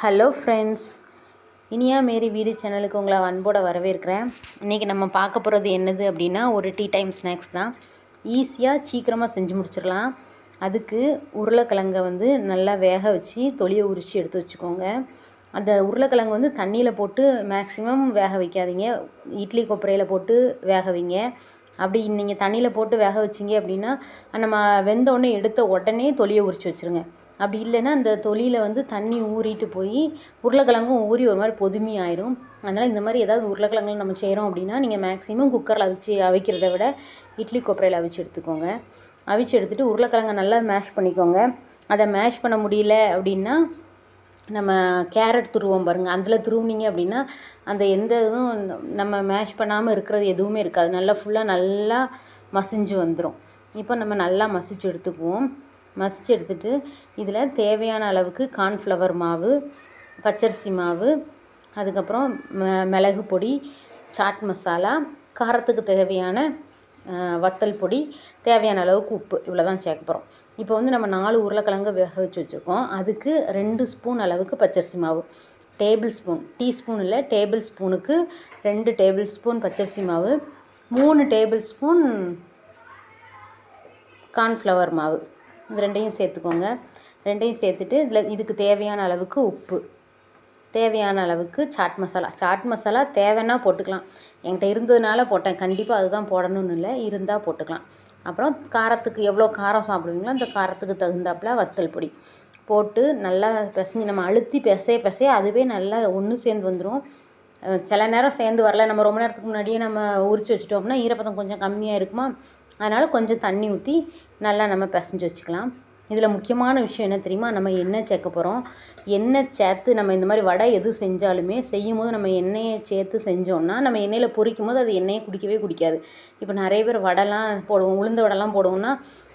Hello friends Iniya மேரி வீடு சேனலுக்கு உங்களை அன்போட வரவேற்கிறேன். இன்றைக்கி நம்ம பார்க்க போகிறது என்னது அப்படின்னா ஒரு டீ டைம் ஸ்நாக்ஸ் தான். ஈஸியாக சீக்கிரமாக செஞ்சு முடிச்சிடலாம். அதுக்கு உருளைக்கிழங்கை வந்து நல்லா வேக வச்சு தொலியை உரித்து எடுத்து வச்சுக்கோங்க. அந்த உருளைக்கிழங்கு வந்து தண்ணியில் போட்டு மேக்ஸிமம் வேக வைக்காதீங்க. இட்லி கொப்பரையில் போட்டு வேக வைங்க. அப்படி நீங்கள் தண்ணியில் போட்டு வேக வச்சிங்க அப்படின்னா நம்ம வெந்த உடனே எடுத்த உடனே தொலியை உரித்து வச்சுருங்க. அப்படி இல்லைன்னா அந்த தொலியில் வந்து தண்ணி ஊறிட்டு போய் உருளைக்கிழங்கும் ஊறி ஒரு மாதிரி பொதுமி ஆயிரும் அதனால் இந்த மாதிரி ஏதாவது உருளைக்கிழங்குல நம்ம செய்கிறோம் அப்படின்னா நீங்கள் மேக்ஸிமம் குக்கரில் அவிச்சு அவிக்கிறத விட இட்லி கொப்பரையில் அவிச்சு எடுத்துக்கோங்க. அவிச்சு எடுத்துகிட்டு உருளைக்கிழங்க நல்லா மேஷ் பண்ணிக்கோங்க. அதை மேஷ் பண்ண முடியல அப்படின்னா நம்ம கேரட் துருவோம் பாருங்கள் அதில் துருவுனீங்க அப்படின்னா அந்த எந்த இதுவும் நம்ம மேஷ் பண்ணாமல் இருக்கிறது எதுவுமே இருக்காது. நல்லா ஃபுல்லாக நல்லா மசிஞ்சு வந்துடும் இப்போ நம்ம நல்லா மசிச்சு எடுத்துக்குவோம். மசிச்சு எடுத்துட்டு இதில் தேவையான அளவுக்கு கார்ன்ஃப்ளவர் மாவு பச்சரிசி மாவு அதுக்கப்புறம் மிளகு பொடி சாட் மசாலா காரத்துக்கு தேவையான வத்தல் பொடி தேவையான அளவுக்கு உப்பு இவ்வளோ தான் சேர்க்க போகிறோம் இப்போ வந்து நம்ம நாலு உருளைக்கிழங்கு வேக வச்சு வச்சுருக்கோம். அதுக்கு ரெண்டு ஸ்பூன் அளவுக்கு பச்சரிசி மாவு. டேபிள் ஸ்பூன் டீஸ்பூன் இல்லை டேபிள் ஸ்பூனுக்கு ரெண்டு டேபிள் ஸ்பூன் பச்சரிசி மாவு மூணு டேபிள் ஸ்பூன் கார்ன்ஃப்ளவர் மாவு. இது ரெண்டையும் சேர்த்துக்கோங்க. ரெண்டையும் சேர்த்துட்டு இதில் இதுக்கு தேவையான அளவுக்கு உப்பு. தேவையான அளவுக்கு சாட் மசாலா. சாட் மசாலா தேவைன்னா போட்டுக்கலாம். என்கிட்ட இருந்ததுனால போட்டேன். கண்டிப்பாக அதுதான் போடணும்னு இல்லை. இருந்தால் போட்டுக்கலாம். அப்புறம் காரத்துக்கு எவ்வளோ காரம் சாப்பிடுவீங்களோ அந்த காரத்துக்கு தகுந்தாப்புல வத்தல் பொடி. போட்டு நல்லா பிசைஞ்சு நம்ம அழுத்தி பிசைய பிசைய அதுவே நல்லா ஒன்று சேர்ந்து வந்துடும் சில நேரம் சேர்ந்து வரல. நம்ம ரொம்ப நேரத்துக்கு முன்னாடியே நம்ம உரித்து வச்சிட்டோம்னா ஈரப்பதம் கொஞ்சம் கம்மியாக இருக்குமா? அதனால் கொஞ்சம் தண்ணி ஊற்றி நல்லா நம்ம பிசைஞ்சு வச்சுக்கலாம். இதில் முக்கியமான விஷயம் என்ன தெரியுமா? நம்ம எண்ணெய் சேர்க்க போகிறோம் எண்ணெய் சேர்த்து நம்ம இந்த மாதிரி வடை எது செஞ்சாலுமே செய்யும் போது நம்ம எண்ணெயை சேர்த்து செஞ்சோம்னா நம்ம எண்ணெயில் பொரிக்கும் போது அது எண்ணெயை குடிக்கவே குடிக்காது. இப்போ நிறைய பேர் வடைலாம் போடுவோம் உளுந்த வடைலாம் போடுவோம்னா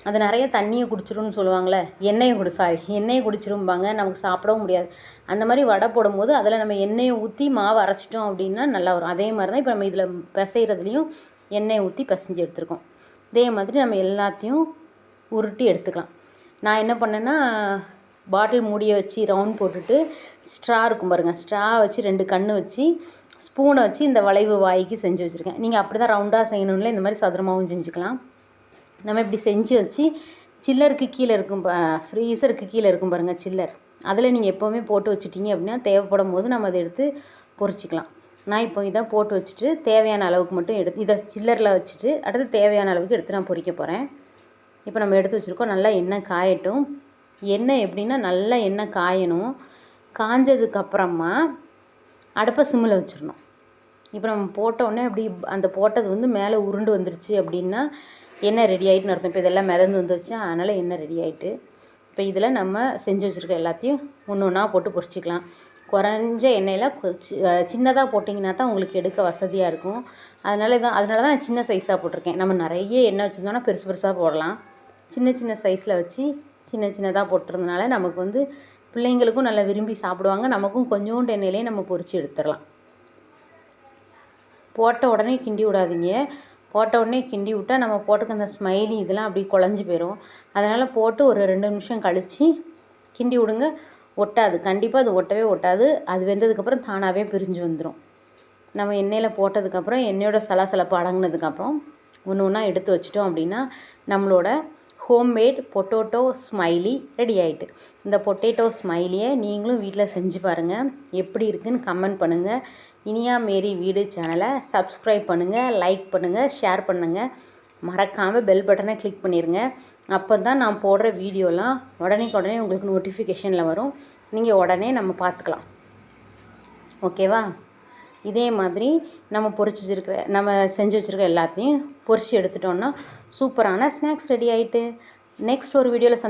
அது நிறைய தண்ணியை குடிச்சிரும்னு சொல்லுவாங்களே எண்ணெயை குடி சாரி எண்ணெயை குடிச்சிரும்பாங்க. நமக்கு சாப்பிடவும் முடியாது. அந்த மாதிரி வடை போடும்போது அதில் நம்ம எண்ணெயை ஊற்றி மாவு அரைச்சிட்டோம் அப்படின்னா நல்லா வரும். அதே மாதிரி தான் இப்போ நம்ம இதில் பிசைகிறதுலையும் எண்ணெயை ஊற்றி பிசைஞ்சு எடுத்துருக்கோம். இதே மாதிரி நம்ம எல்லாத்தையும் உருட்டி எடுத்துக்கலாம். நான் என்ன பண்ணேன்னா பாட்டில் மூடியை வச்சு ரவுண்ட் போட்டுட்டு ஸ்ட்ரா இருக்கும் பாருங்கள் ஸ்ட்ரா வச்சு ரெண்டு கன்று வச்சு ஸ்பூனை வச்சு இந்த வளைவு வாய்க்கு செஞ்சு வச்சுருக்கேன். நீங்கள் அப்படி தான் ரவுண்டாக செய்யணும்ல இந்த மாதிரி சதுரமாகவும் செஞ்சுக்கலாம். நம்ம இப்படி செஞ்சு வச்சு சில்லருக்கு கீழே இருக்கும் ஃப்ரீசருக்கு கீழே இருக்கும் பாருங்கள் சில்லர். அதில் நீங்கள் எப்போவுமே போட்டு வச்சுட்டீங்க அப்படின்னா தேவைப்படும் போது நம்ம அதை எடுத்து பொரிச்சிக்கலாம் நான் இப்போ இதை போட்டு வச்சுட்டு தேவையான அளவுக்கு மட்டும் எடுத்து இதை சில்லரில் வச்சுட்டு அடுத்து தேவையான அளவுக்கு எடுத்து நான் பொறிக்க போகிறேன் இப்போ நம்ம எடுத்து வச்சுருக்கோம் நல்லா எண்ணெய் காயட்டும். எண்ணெய் எப்படின்னா நல்லா எண்ணெய் காயணும். காஞ்சதுக்கப்புறமா அடுப்பை சிம்மில் வச்சிடணும். இப்போ நம்ம போட்டோடனே அப்படி அந்த போட்டது வந்து மேலே உருண்டு வந்துருச்சு அப்படின்னா எண்ணெய் ரெடி ஆகிட்டுன்னு அர்த்தம். இப்போ இதெல்லாம் மிதந்து வந்துருச்சு அதனால் எண்ணெய் ரெடி ஆகிட்டு இப்போ இதில் நம்ம செஞ்சு வச்சுருக்க எல்லாத்தையும் ஒன்று ஒன்றா போட்டு பொறிச்சிக்கலாம். குறைஞ்ச எண்ணெயில் சின்னதாக போட்டிங்கன்னா தான் உங்களுக்கு எடுக்க வசதியாக இருக்கும். அதனால தான் அதனால தான் நான் சின்ன சைஸாக போட்டிருக்கேன். நம்ம நிறைய எண்ணெய் வச்சுருந்தோம்னா பெருசு பெருசாக போடலாம். சின்ன சின்ன சைஸில் வச்சு சின்ன சின்னதாக போட்டிருந்தனால நமக்கு வந்து பிள்ளைங்களுக்கும் நல்லா விரும்பி சாப்பிடுவாங்க. நமக்கும் கொஞ்சோண்டு எண்ணெயிலே நம்ம பொறிச்சு எடுத்துடலாம். போட்ட உடனே கிண்டி விடாதீங்க. போட்ட உடனே கிண்டி விட்டால் நம்ம போட்டுக்க அந்த ஸ்மைலி இதெல்லாம் அப்படி குழஞ்சி போயிடும் அதனால் போட்டு ஒரு ரெண்டு நிமிஷம் கழித்து கிண்டி விடுங்க. ஒட்டாது. கண்டிப்பாக அது ஒட்டவே ஒட்டாது. அது வெந்ததுக்கப்புறம் தானாகவே பிரிஞ்சு வந்துடும் நம்ம எண்ணெயில் போட்டதுக்கப்புறம் எண்ணெயோட சலசலப்பு அடங்கினதுக்கப்புறம் ஒன்று ஒன்றா எடுத்து வச்சிட்டோம் அப்படின்னா நம்மளோட ஹோம்மேட் பொட்டோட்டோ ஸ்மைலி ரெடி ஆகிட்டு இந்த பொட்டேட்டோ ஸ்மைலியை நீங்களும் வீட்டில் செஞ்சு பாருங்கள் எப்படி இருக்குதுன்னு கமெண்ட் பண்ணுங்கள் இனியா மேரி வீடு சேனலை சப்ஸ்கிரைப் பண்ணுங்கள் லைக் பண்ணுங்கள் ஷேர் பண்ணுங்கள் மறக்காமல் பெல் பட்டனை கிளிக் பண்ணிடுங்க அப்போ தான் நான் போடுற வீடியோலாம் உடனே உடனே உங்களுக்கு நோட்டிஃபிகேஷனில் வரும். நீங்கள் உடனே நம்ம பார்த்துக்கலாம். ஓகேவா இதே மாதிரி நம்ம பொறிச்சு வச்சுருக்கிற நம்ம செஞ்சு வச்சுருக்க எல்லாத்தையும் பொறிச்சு எடுத்துட்டோன்னா சூப்பரான ஸ்நாக்ஸ் ரெடி ஆகிட்டு நெக்ஸ்ட் ஒரு வீடியோவில் சந்தி